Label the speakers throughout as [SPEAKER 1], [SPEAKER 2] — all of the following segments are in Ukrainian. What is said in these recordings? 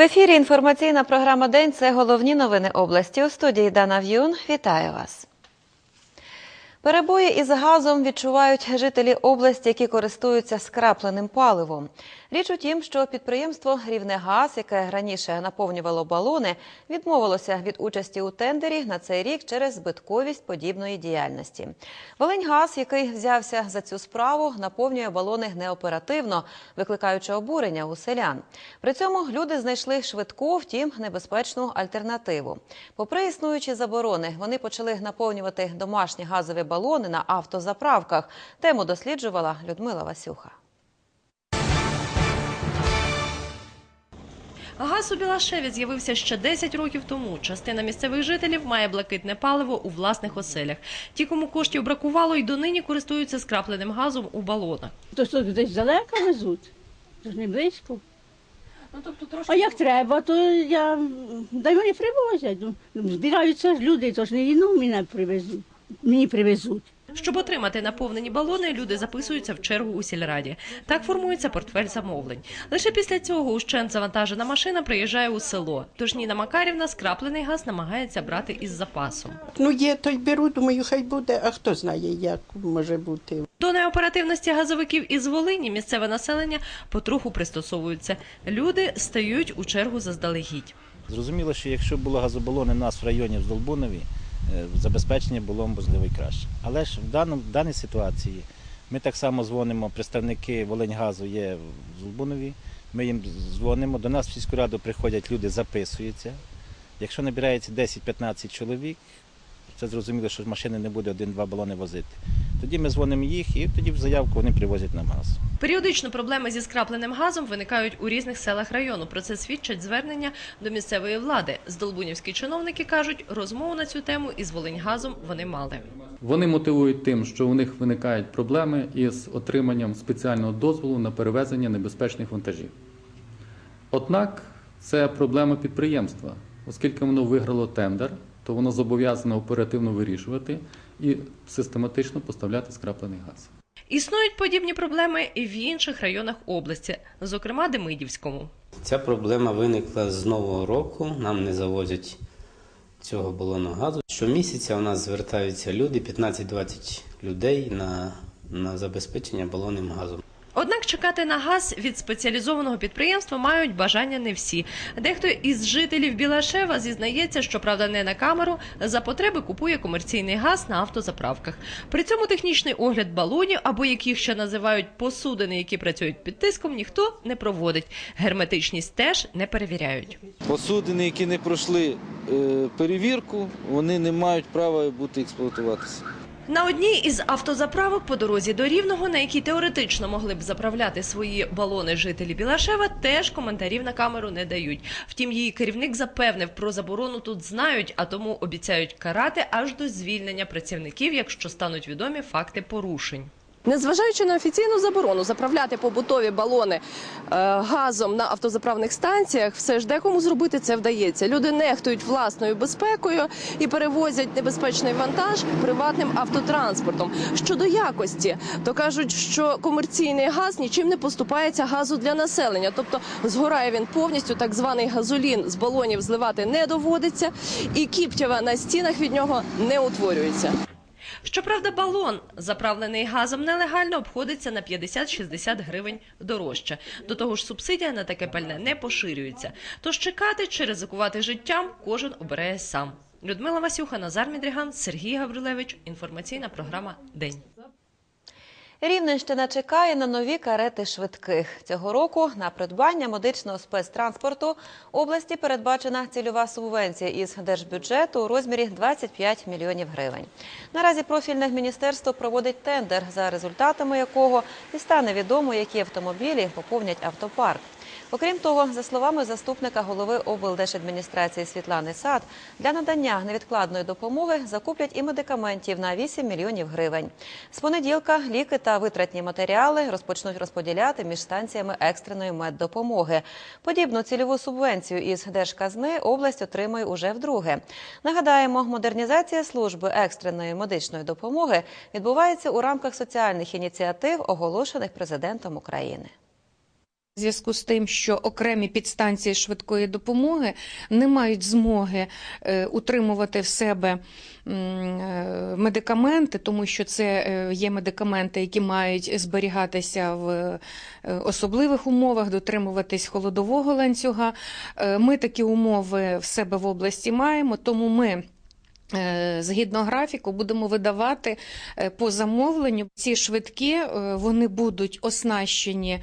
[SPEAKER 1] В ефірі інформаційна програма День. Це головні новини області. У студії Дана В'юн. Вітаю вас. Перебої із газом відчувають жителі області, які користуються скрапленим паливом. Річ у тім, що підприємство Рівнегаз, яке раніше наповнювало балони, відмовилося від участі у тендері на цей рік через збитковість подібної діяльності. Волиньгаз, який взявся за цю справу, наповнює балони неоперативно, викликаючи обурення у селян. При цьому люди знайшли швидку, втім небезпечну альтернативу. Попри існуючі заборони, вони почали наповнювати домашні газові балони на автозаправках. Тему досліджувала Людмила Васюха.
[SPEAKER 2] Газ у Білашеві з'явився ще 10 років тому. Частина місцевих жителів має блакитне паливо у власних оселях. Ті, кому коштів бракувало, й донині користуються скрапленим газом у балонах.
[SPEAKER 3] То що десь далеко везуть, то ж не близько.
[SPEAKER 2] Ну тобто трошки
[SPEAKER 3] А як треба, то я дай мені привозять. Ну, збираються ж люди, то ж не ну, мене привезуть. Мені привезуть.
[SPEAKER 2] Щоб отримати наповнені балони, люди записуються в чергу у сільраді. Так формується портфель замовлень. Лише після цього ущент завантажена машина приїжджає у село. Тож Ніна Макарівна скраплений газ намагається брати із запасом.
[SPEAKER 4] Ну, є, то й беру, думаю, хай буде, а хто знає, як може бути.
[SPEAKER 2] До неоперативності газовиків із Волині місцеве населення потроху пристосовується. Люди стають у чергу заздалегідь.
[SPEAKER 5] Зрозуміло, що якщо було газобалони у нас в районі в Здолбунові, забезпечення було можливо і краще. Але ж в, даному, в даній ситуації ми так само дзвонимо, представники Волиньгазу є в Зулбунові, ми їм дзвонимо, до нас в сільську раду приходять люди, записуються. Якщо набирається 10-15 чоловік, це зрозуміло, що машини не буде один-два балони возити. Тоді ми дзвонимо їх і тоді в заявку вони привозять нам газ.
[SPEAKER 2] Періодично проблеми зі скрапленим газом виникають у різних селах району. Про це свідчать звернення до місцевої влади. Здолбунівські чиновники кажуть, розмову на цю тему із Волиньгазом вони мали.
[SPEAKER 6] Вони мотивують тим, що у них виникають проблеми із отриманням спеціального дозволу на перевезення небезпечних вантажів. Однак це проблема підприємства, оскільки воно виграло тендер, то воно зобов'язане оперативно вирішувати і систематично поставляти скраплений газ.
[SPEAKER 2] Існують подібні проблеми і в інших районах області, зокрема Демидівському.
[SPEAKER 7] Ця проблема виникла з нового року. Нам не завозять цього балону газу. Щомісяця у нас звертаються люди, 15-20 людей на, на забезпечення балонним газом.
[SPEAKER 2] Однак чекати на газ від спеціалізованого підприємства мають бажання не всі. Дехто із жителів Білашева зізнається, що правда не на камеру, за потреби купує комерційний газ на автозаправках. При цьому технічний огляд балонів або яких ще називають посудини, які працюють під тиском, ніхто не проводить. Герметичність теж не перевіряють.
[SPEAKER 8] Посудини, які не пройшли е, перевірку, вони не мають права бути експлуатуватися.
[SPEAKER 2] На одній із автозаправок по дорозі до Рівного, на якій теоретично могли б заправляти свої балони жителі Білашева, теж коментарів на камеру не дають. Втім, її керівник запевнив, про заборону тут знають, а тому обіцяють карати аж до звільнення працівників, якщо стануть відомі факти порушень.
[SPEAKER 9] Незважаючи на офіційну заборону заправляти побутові балони е, газом на автозаправних станціях, все ж декому зробити це вдається. Люди нехтують власною безпекою і перевозять небезпечний вантаж приватним автотранспортом. Щодо якості, то кажуть, що комерційний газ нічим не поступається газу для населення, тобто згорає він повністю. Так званий газолін з балонів зливати не доводиться, і кіптєва на стінах від нього не утворюється.
[SPEAKER 2] Щоправда, балон, заправлений газом нелегально, обходиться на 50-60 гривень дорожче. До того ж, субсидія на таке пальне не поширюється. Тож чекати чи ризикувати життям кожен обирає сам. Людмила Васюха, Назар Мідріган, Сергій Гаврилевич. Інформаційна програма День.
[SPEAKER 1] Рівненщина чекає на нові карети швидких. Цього року на придбання медичного спецтранспорту області передбачена цільова субвенція із держбюджету у розмірі 25 мільйонів гривень. Наразі профільне міністерство проводить тендер, за результатами якого і стане відомо, які автомобілі поповнять автопарк. Окрім того, за словами заступника голови облдержадміністрації Світлани Сад, для надання невідкладної допомоги закуплять і медикаментів на 8 мільйонів гривень. З понеділка ліки та витратні матеріали розпочнуть розподіляти між станціями екстреної меддопомоги. Подібну цільову субвенцію із держказни область отримує уже вдруге. Нагадаємо, модернізація служби екстреної медичної допомоги відбувається у рамках соціальних ініціатив, оголошених президентом України.
[SPEAKER 10] В зв'язку з тим, що окремі підстанції швидкої допомоги не мають змоги е, утримувати в себе е, медикаменти, тому що це е, є медикаменти, які мають зберігатися в особливих умовах, дотримуватись холодового ланцюга. Ми такі умови в себе в області маємо, тому ми. Е, Згідно графіку, будемо видавати е, по замовленню. Ці швидкі е, вони будуть оснащені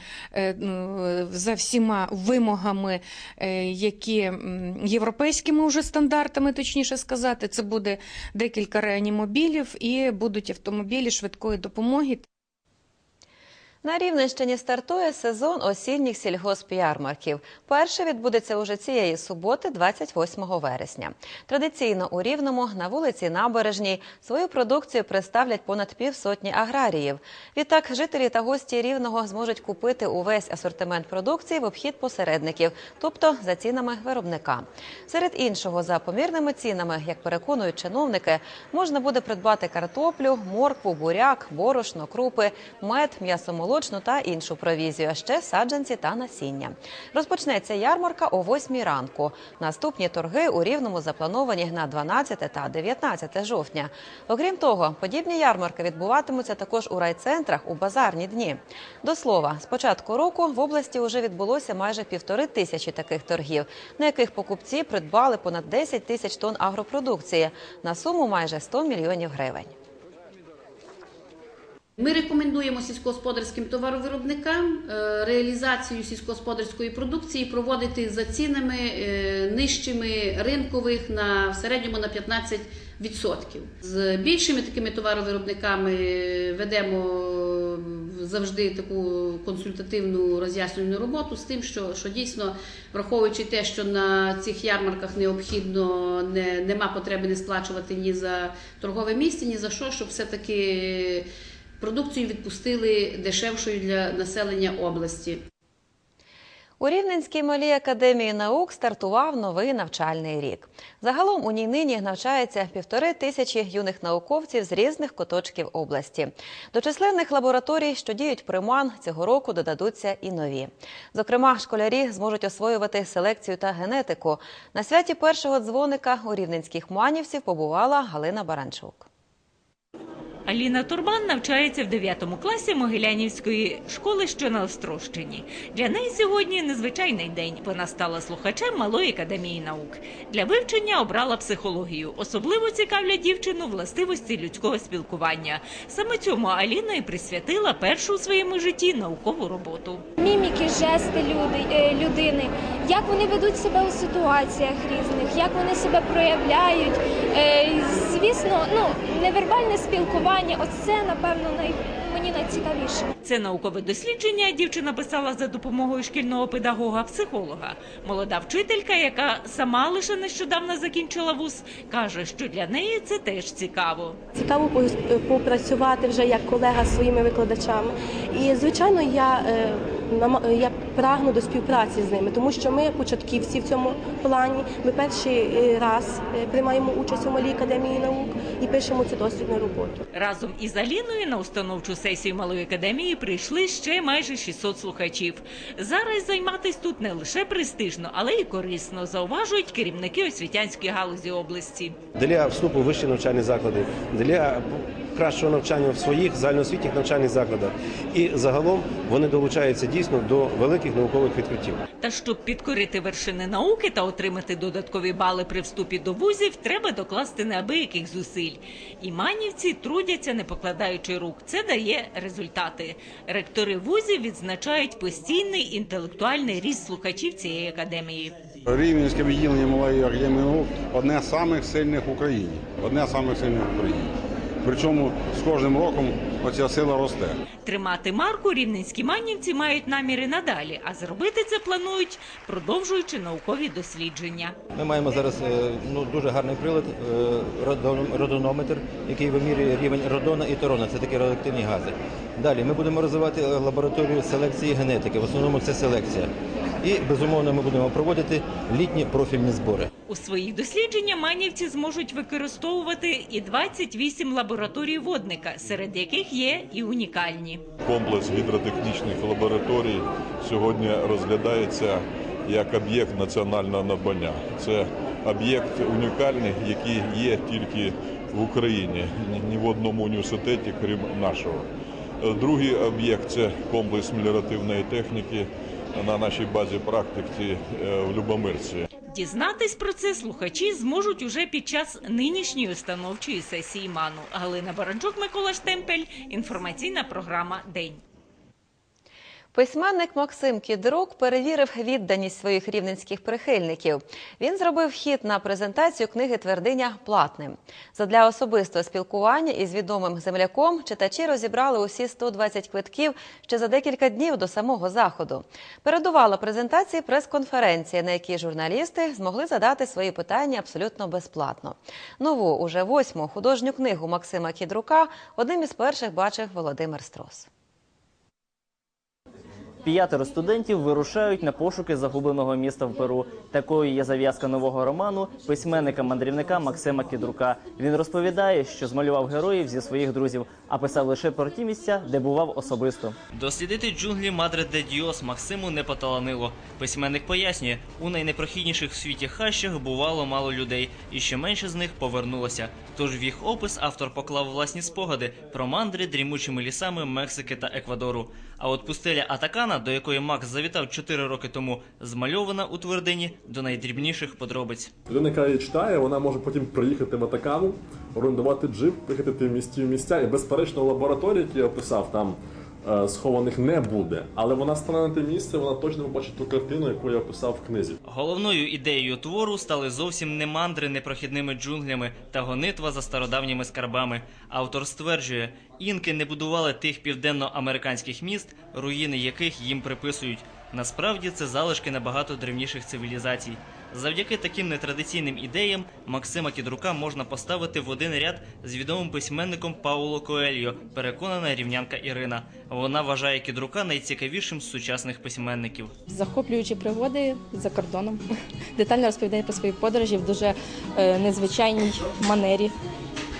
[SPEAKER 10] ну, за всіма вимогами, які європейськими вже стандартами, точніше сказати. Це буде декілька реанімобілів і будуть автомобілі швидкої допомоги.
[SPEAKER 1] На Рівненщині стартує сезон осінніх сільгоспярмарків. Перший відбудеться уже цієї суботи, 28 вересня. Традиційно у Рівному на вулиці Набережній свою продукцію представлять понад півсотні аграріїв. Відтак жителі та гості Рівного зможуть купити увесь асортимент продукції в обхід посередників, тобто за цінами виробника. Серед іншого, за помірними цінами, як переконують чиновники, можна буде придбати картоплю, моркву, буряк, борошно, крупи, мед, м'ясомолочну та іншу провізію, а ще саджанці та насіння. Розпочнеться ярмарка о 8 ранку. Наступні торги у Рівному заплановані на 12 та 19 жовтня. Окрім того, подібні ярмарки відбуватимуться також у райцентрах у базарні дні. До слова, з початку року в області вже відбулося майже півтори тисячі таких торгів, на яких покупці придбали понад 10 тисяч тонн агропродукції на суму майже 100 мільйонів гривень.
[SPEAKER 11] Ми рекомендуємо сільськогосподарським товаровиробникам е, реалізацію сільськогосподарської продукції проводити за цінами е, нижчими ринкових на в середньому на 15%. З більшими такими товаровиробниками ведемо завжди таку консультативну роз'яснювальну роботу з тим, що, що дійсно, враховуючи те, що на цих ярмарках необхідно не, нема потреби не сплачувати ні за торгове місце, ні за що, щоб все-таки продукцію відпустили дешевшою для населення області.
[SPEAKER 1] У Рівненській малій академії наук стартував новий навчальний рік. Загалом у ній нині навчається півтори тисячі юних науковців з різних куточків області. До численних лабораторій, що діють при МАН, цього року додадуться і нові. Зокрема, школярі зможуть освоювати селекцію та генетику. На святі першого дзвоника у рівненських манівців побувала Галина Баранчук.
[SPEAKER 12] Аліна Турбан навчається в 9 класі Могилянівської школи, що на Острощині. Для неї сьогодні незвичайний день. Вона стала слухачем Малої академії наук. Для вивчення обрала психологію. Особливо цікавлять дівчину властивості людського спілкування. Саме цьому Аліна і присвятила першу у своєму житті наукову роботу.
[SPEAKER 13] міміки, жести е, людини, як вони ведуть себе у ситуаціях різних, як вони себе проявляють. Е, Звісно, ну невербальне спілкування, оце напевно най... мені найцікавіше.
[SPEAKER 12] Це наукове дослідження дівчина писала за допомогою шкільного педагога-психолога. Молода вчителька, яка сама лише нещодавно закінчила вуз, каже, що для неї це теж цікаво.
[SPEAKER 14] Цікаво попрацювати вже як колега з своїми викладачами. І звичайно, я, е, я прагну до співпраці з ними, тому що ми початківці в цьому плані. Ми перший е, раз е, приймаємо участь у малій академії наук і пишемо цю дослідну роботу.
[SPEAKER 12] Разом із Аліною на установчу сесію малої академії прийшли ще майже 600 слухачів. Зараз займатись тут не лише престижно, але й корисно, зауважують керівники освітянської галузі області.
[SPEAKER 15] для вступу в вищі навчальні заклади, для кращого навчання в своїх загальноосвітніх навчальних закладах. І загалом вони долучаються дійсно до великих наукових відкриттів.
[SPEAKER 12] Та щоб підкорити вершини науки та отримати додаткові бали при вступі до вузів, треба докласти неабияких зусиль. І манівці трудяться, не покладаючи рук. Це дає результати. Ректори вузів відзначають постійний інтелектуальний ріст слухачів цієї академії.
[SPEAKER 16] Рівненське відділення малої академії наук одне з самих сильних в Україні. Одне з самих сильних в Україні. Причому з кожним роком оця сила росте.
[SPEAKER 12] Тримати марку рівненські манівці мають наміри надалі, а зробити це планують, продовжуючи наукові дослідження.
[SPEAKER 17] Ми маємо зараз е, ну, дуже гарний прилад, е, родонометр, який вимірює рівень родона і торона. Це такі радіоактивні гази. Далі ми будемо розвивати е, лабораторію селекції генетики. В основному це селекція. І безумовно ми будемо проводити літні профільні збори.
[SPEAKER 12] У своїх дослідженнях манівці зможуть використовувати і 28 лабораторій водника, серед яких них є і унікальні.
[SPEAKER 18] Комплекс гідротехнічних лабораторій сьогодні розглядається як об'єкт національного надбання. Це об'єкт унікальний, який є тільки в Україні, ні- в одному університеті, крім нашого. Другий об'єкт це комплекс меліоративної техніки на нашій базі практики е, в Любомирці.
[SPEAKER 12] Дізнатись про це слухачі зможуть уже під час нинішньої установчої сесії МАНу. Галина Баранчук, Микола Штемпель. Інформаційна програма День.
[SPEAKER 1] Письменник Максим Кідрук перевірив відданість своїх рівненських прихильників. Він зробив хід на презентацію книги Твердиня платним. Задля особистого спілкування із відомим земляком читачі розібрали усі 120 квитків ще за декілька днів до самого заходу. Передувала презентації прес-конференція, на якій журналісти змогли задати свої питання абсолютно безплатно. Нову уже восьму художню книгу Максима Кідрука одним із перших бачив Володимир Строс.
[SPEAKER 19] П'ятеро студентів вирушають на пошуки загубленого міста в Перу. Такою є зав'язка нового роману письменника-мандрівника Максима Кідрука. Він розповідає, що змалював героїв зі своїх друзів, а писав лише про ті місця, де бував особисто.
[SPEAKER 20] Дослідити джунглі Мадре де Діос Максиму не поталанило. Письменник пояснює, у найнепрохідніших в світі хащах бувало мало людей, і ще менше з них повернулося. Тож в їх опис автор поклав власні спогади про мандри дрімучими лісами Мексики та Еквадору. А от пустеля Атакана, до якої Макс завітав 4 роки тому, змальована у твердині до найдрібніших подробиць.
[SPEAKER 21] Людина, яка її читає, вона може потім приїхати в Атакану, орендувати джип, приїхати в місті місця, і безперечно лабораторії, які я описав, там схованих не буде. Але вона стане на те місце, вона точно побачить ту картину, яку я описав в книзі.
[SPEAKER 20] Головною ідеєю твору стали зовсім не мандри непрохідними джунглями та гонитва за стародавніми скарбами. Автор стверджує, інки не будували тих південноамериканських міст, руїни яких їм приписують. Насправді це залишки набагато древніших цивілізацій. Завдяки таким нетрадиційним ідеям Максима Кідрука можна поставити в один ряд з відомим письменником Пауло Коельо, переконана рівнянка Ірина. Вона вважає Кідрука найцікавішим з сучасних письменників.
[SPEAKER 22] захоплюючі пригоди за кордоном. Детально розповідає про свої подорожі в дуже е, незвичайній манері,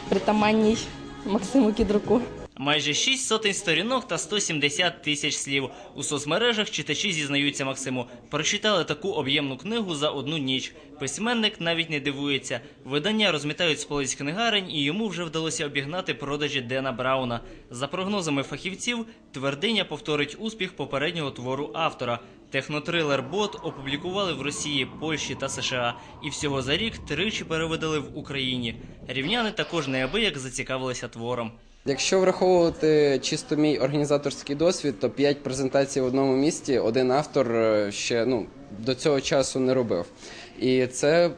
[SPEAKER 22] притаманній Максиму Кідруку.
[SPEAKER 20] Майже 6 сотень сторінок та 170 тисяч слів. У соцмережах читачі зізнаються Максиму. Прочитали таку об'ємну книгу за одну ніч. Письменник навіть не дивується. Видання розмітають з полиць книгарень, і йому вже вдалося обігнати продажі Дена Брауна. За прогнозами фахівців, твердиня повторить успіх попереднього твору автора. Технотрилер Бот опублікували в Росії, Польщі та США, і всього за рік тричі перевидали в Україні. Рівняни також неабияк зацікавилися твором.
[SPEAKER 23] Якщо враховувати чисто мій організаторський досвід, то 5 презентацій в одному місті один автор е, ще ну, до цього часу не робив. І це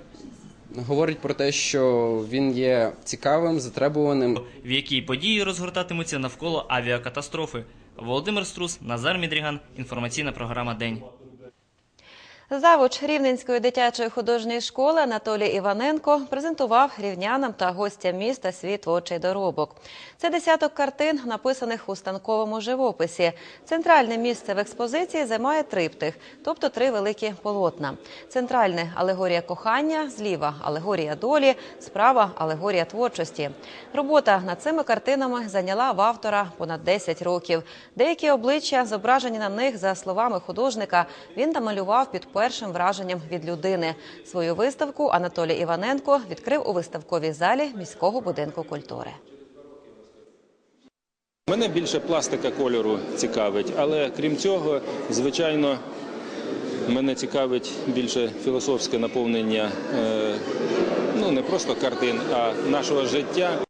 [SPEAKER 23] говорить про те, що він є цікавим, затребуваним.
[SPEAKER 20] в якій події розгортатимуться навколо авіакатастрофи. Володимир Струс, Назар Мідріган. Інформаційна програма День.
[SPEAKER 1] Завуч Рівненської дитячої художньої школи Анатолій Іваненко презентував рівнянам та гостям міста свій творчий доробок. Це десяток картин, написаних у станковому живописі. Центральне місце в експозиції займає триптих, тобто три великі полотна. Центральне алегорія кохання, зліва алегорія долі, справа алегорія творчості. Робота над цими картинами зайняла в автора понад 10 років. Деякі обличчя, зображені на них за словами художника, він намалював під першим враженням від людини. Свою виставку Анатолій Іваненко відкрив у виставковій залі міського будинку культури.
[SPEAKER 24] Мене більше пластика кольору цікавить, але крім цього, звичайно, мене цікавить більше філософське наповнення е, ну не просто картин, а нашого життя.
[SPEAKER 1] –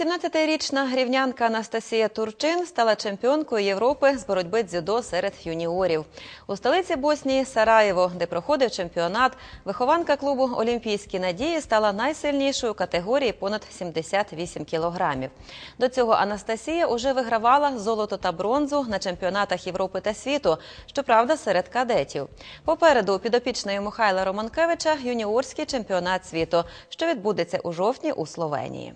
[SPEAKER 1] 18-річна грівнянка Анастасія Турчин стала чемпіонкою Європи з боротьби дзюдо серед юніорів. У столиці Боснії Сараєво, де проходив чемпіонат, вихованка клубу Олімпійські надії стала найсильнішою категорії понад 78 кілограмів. До цього Анастасія уже вигравала золото та бронзу на чемпіонатах Європи та світу, щоправда, серед кадетів. Попереду у підопічної Михайла Романкевича юніорський чемпіонат світу, що відбудеться у жовтні у Словенії.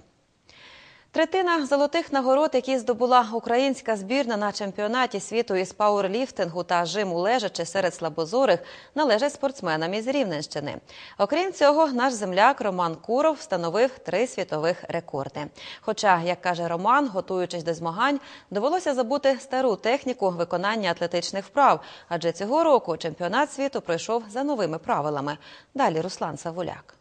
[SPEAKER 1] Третина золотих нагород, які здобула українська збірна на чемпіонаті світу із пауерліфтингу та жиму лежачи серед слабозорих, належать спортсменам із Рівненщини. Окрім цього, наш земляк Роман Куров встановив три світових рекорди. Хоча, як каже Роман, готуючись до змагань, довелося забути стару техніку виконання атлетичних вправ, адже цього року чемпіонат світу пройшов за новими правилами. Далі Руслан Савуляк.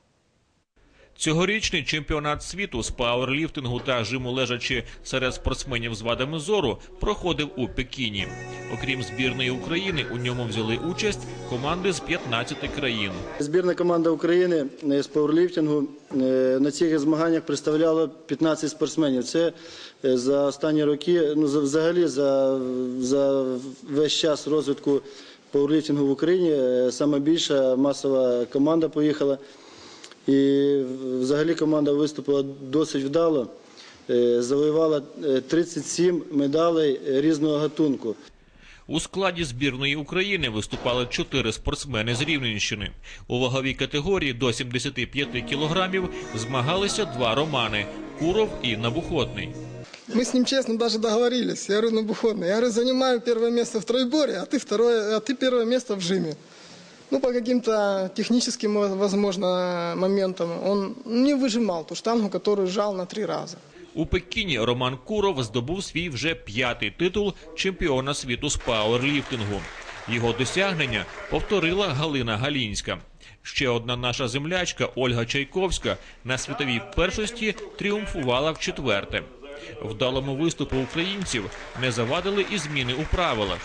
[SPEAKER 25] Цьогорічний чемпіонат світу з пауерліфтингу та жиму лежачи серед спортсменів з вадами зору проходив у Пекіні. Окрім збірної України, у ньому взяли участь команди з 15 країн.
[SPEAKER 26] Збірна команда України е, з пауерліфтингу е, на цих змаганнях представляла 15 спортсменів. Це е, за останні роки, ну за- взагалі за, за весь час розвитку пауерліфтингу в Україні саме більша масова команда поїхала. І взагалі команда виступила досить вдало. Е, Завоювала е, 37 медалей різного гатунку.
[SPEAKER 25] У складі збірної України виступали чотири спортсмени з Рівненщини. У ваговій категорії до 75 кілограмів змагалися два романи Куров і Набухотний.
[SPEAKER 27] Мы с ним честно даже договорились. Я говорю, ну, Буходный, я говорю, занимаю первое место в тройборе, а ты второе, а ты первое место в жиме. Ну, по каким-то техническим, возможно, моментам он не выжимал ту штангу, которую сжал на три раза.
[SPEAKER 25] У Пекіні Роман Куров здобув свій вже п'ятий титул чемпіона світу з пауерліфтингу. Його досягнення повторила Галина Галінська. Ще одна наша землячка Ольга Чайковська на світовій першості тріумфувала в четверте. Вдалому виступу українців не завадили і зміни у правилах.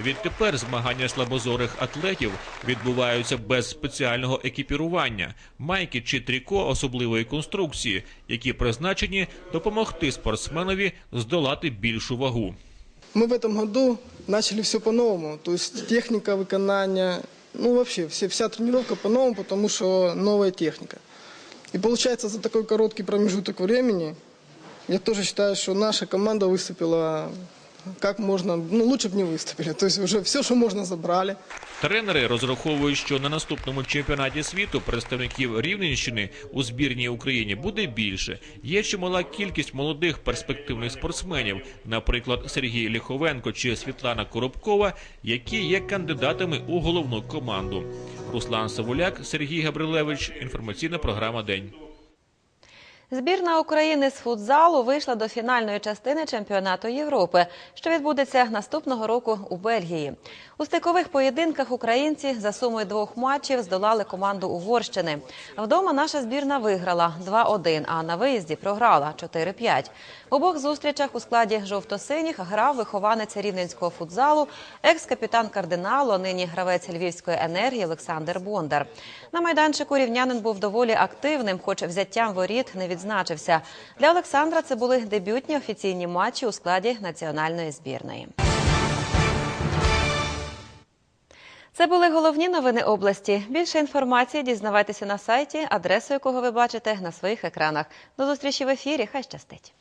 [SPEAKER 25] Відтепер змагання слабозорих атлетів відбуваються без спеціального екіпірування, майки чи тріко особливої конструкції, які призначені допомогти спортсменові здолати більшу вагу.
[SPEAKER 27] Мы в этом году начали все по-новому. То есть техника выполнения, ну вообще все, вся тренировка по-новому, потому что новая техника. И получается за такой короткий промежуток времени, я тоже считаю, что наша команда выступила как можно, ну лучше бы не выступили. То есть уже все, что можно, забрали.
[SPEAKER 25] Тренери розраховують, що на наступному чемпіонаті світу представників Рівненщини у збірній Україні буде більше. Є чимала кількість молодих перспективних спортсменів, наприклад, Сергій Ліховенко чи Світлана Коробкова, які є кандидатами у головну команду. Руслан Савуляк, Сергій Габрилевич. Інформаційна програма День.
[SPEAKER 1] Збірна України з футзалу вийшла до фінальної частини чемпіонату Європи, що відбудеться наступного року у Бельгії. У стикових поєдинках українці за сумою двох матчів здолали команду Угорщини. Вдома наша збірна виграла 2-1, а на виїзді програла 4-5. В обох зустрічах у складі жовто-синіх грав вихованець рівненського футзалу, екс-капітан кардиналу, нині гравець львівської енергії Олександр Бондар. На майданчику рівнянин був доволі активним, хоч взяттям воріт не відзначився. Для Олександра це були дебютні офіційні матчі у складі національної збірної. Це були головні новини області. Більше інформації дізнавайтеся на сайті, адресу якого ви бачите на своїх екранах. До зустрічі в ефірі. Хай щастить.